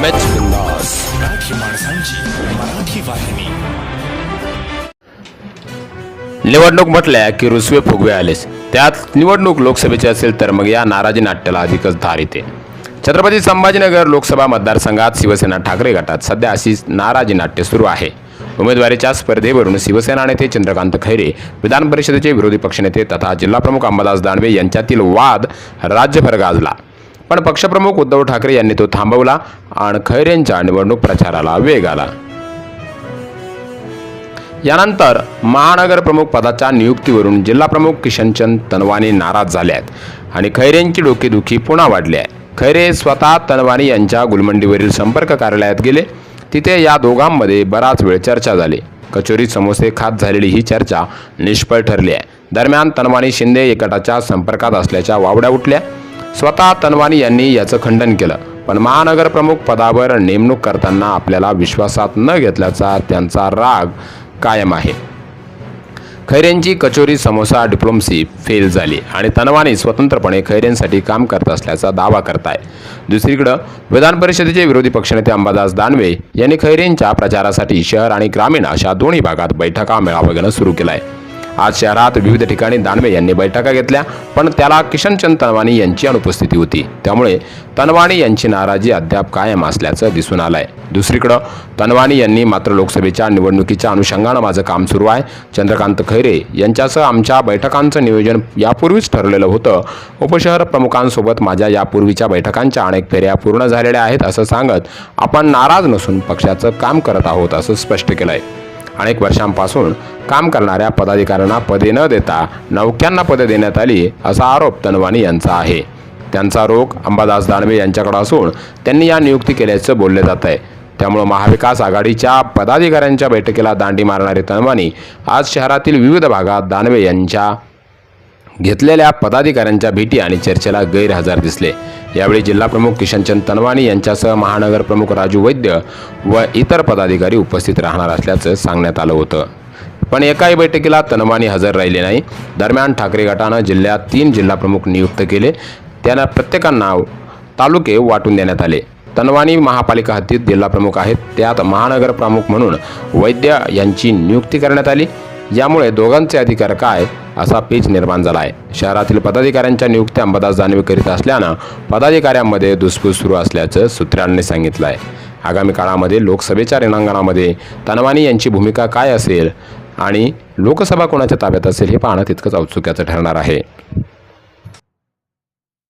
M बिंदास मराठी माणसांची मराठी वाहिनी निवडणूक म्हटल्या की रुसवे फुगवे आलेच. त्यात निवडणूक लोकसभेची असेल तर मग या नाराजी नाट्याला अधिकच धार येते. छत्रपती संभाजीनगर लोकसभा मतदारसंघात शिवसेना ठाकरे गटात सध्या अशी नाराजी नाट्य सुरू आहे. उमेदवारीच्या स्पर्धेवरून शिवसेना नेते चंद्रकांत खैरे विधान परिषदेचे विरोधी पक्षनेते तथा जिल्हाप्रमुख अंबादास दानवे यांच्यातील वाद राज्यभर गाजला. पण पक्षप्रमुख उद्धव ठाकरे यांनी तो थांबवला आणि खैरेंच्या निवडणूक प्रचाराला वेग आला. यानंतर महानगर प्रमुख पदाच्या नियुक्तीवरून जिल्हाप्रमुख किशनचंद तनवानी नाराज झाले आहेत आणि खैरेंची डोकेदुखी पुन्हा वाढली आहे खैरे स्वतः तनवानी यांच्या गुलमंडीवरील संपर्क कार्यालयात गेले. तिथे या दोघांमध्ये बराच वेळ चर्चा झाली. कचोरी समोसे खात झालेली ही चर्चा निष्फळ ठरली आहे दरम्यान तनवानी शिंदे या गटाच्या संपर्कात असल्याच्या वावड्या उठल्या. स्वतः तनवानी यांनी याचं खंडन केलं. पण महानगर प्रमुख पदावर नेमणूक करताना आपल्याला विश्वासात न घेतल्याचा त्यांचा राग कायम आहे. खैरेंची कचोरी समोसा डिप्लोमसी फेल झाली आणि तनवानी स्वतंत्रपणे खैरेंसाठी काम करत असल्याचा दावा करताय. दुसरीकडं विधान परिषदेचे विरोधी पक्षनेते अंबादास दानवे यांनी खैरेंच्या प्रचारासाठी शहर आणि ग्रामीण अशा दोन्ही भागात बैठका मेळावा घेणं सुरू केलं आहे आज शहरात विविध ठिकाणी दानवे यांनी बैठका घेतल्या पण त्याला किशनचंद तनवाणी यांची अनुपस्थिती होती. त्यामुळे तनवाणी यांची नाराजी अद्याप कायम असल्याचं दिसून आलंय. दुसरीकडं तनवाणी यांनी मात्र लोकसभेच्या निवडणुकीच्या अनुषंगानं माझं काम सुरू आहे. चंद्रकांत खैरे यांच्यासह आमच्या बैठकांचं नियोजन यापूर्वीच ठरलेलं होतं. उपशहर प्रमुखांसोबत माझ्या यापूर्वीच्या बैठकांच्या अनेक फेऱ्या पूर्ण झालेल्या आहेत असं सांगत आपण नाराज नसून पक्षाचं काम करत आहोत असं स्पष्ट केलं आहे अनेक वर्षांपासून काम करणाऱ्या पदाधिकाऱ्यांना पदे न देता नौक्यांना पदे देण्यात आली असा आरोप तनवानी यांचा आहे. त्यांचा रोग अंबादास दानवे यांच्याकडे असून त्यांनी या नियुक्ती केल्याचं बोलले जात आहे. त्यामुळे महाविकास आघाडीच्या पदाधिकाऱ्यांच्या बैठकीला दांडी मारणारे तनवानी आज शहरातील विविध भागात दानवे यांच्या घेतलेल्या पदाधिकाऱ्यांच्या भेटी आणि चर्चेला गैरहजर दिसले. यावेळी जिल्हाप्रमुख किशनचंद तनवानी यांच्यासह महानगर प्रमुख राजू वैद्य व इतर पदाधिकारी उपस्थित राहणार असल्याचं सांगण्यात आलं होतं. पण एकाही बैठकीला तनवानी हजर राहिले नाही. दरम्यान ठाकरे गटानं जिल्ह्यात तीन जिल्हाप्रमुख नियुक्त केले. त्यांना प्रत्येकांना तालुके वाटून देण्यात आले. तनवानी महापालिका हद्दीत जिल्हाप्रमुख आहेत. त्यात महानगर प्रमुख म्हणून वैद्य यांची नियुक्ती करण्यात आली. यामुळे दोघांचे अधिकार काय असा पेच निर्माण झाला आहे. शहरातील पदाधिकाऱ्यांच्या नियुक्त्या अंबादास दानवे करीत असल्यानं पदाधिकाऱ्यांमध्ये धुसफूस सुरू असल्याचं सूत्रांनी सांगितलं आहे आगामी काळामध्ये लोकसभेच्या रिणांगणामध्ये तनवानी यांची भूमिका काय असेल आणि लोकसभा कोणाच्या ताब्यात असेल हे पाहणं तितकंच औत्सुक्याचं ठरणार आहे.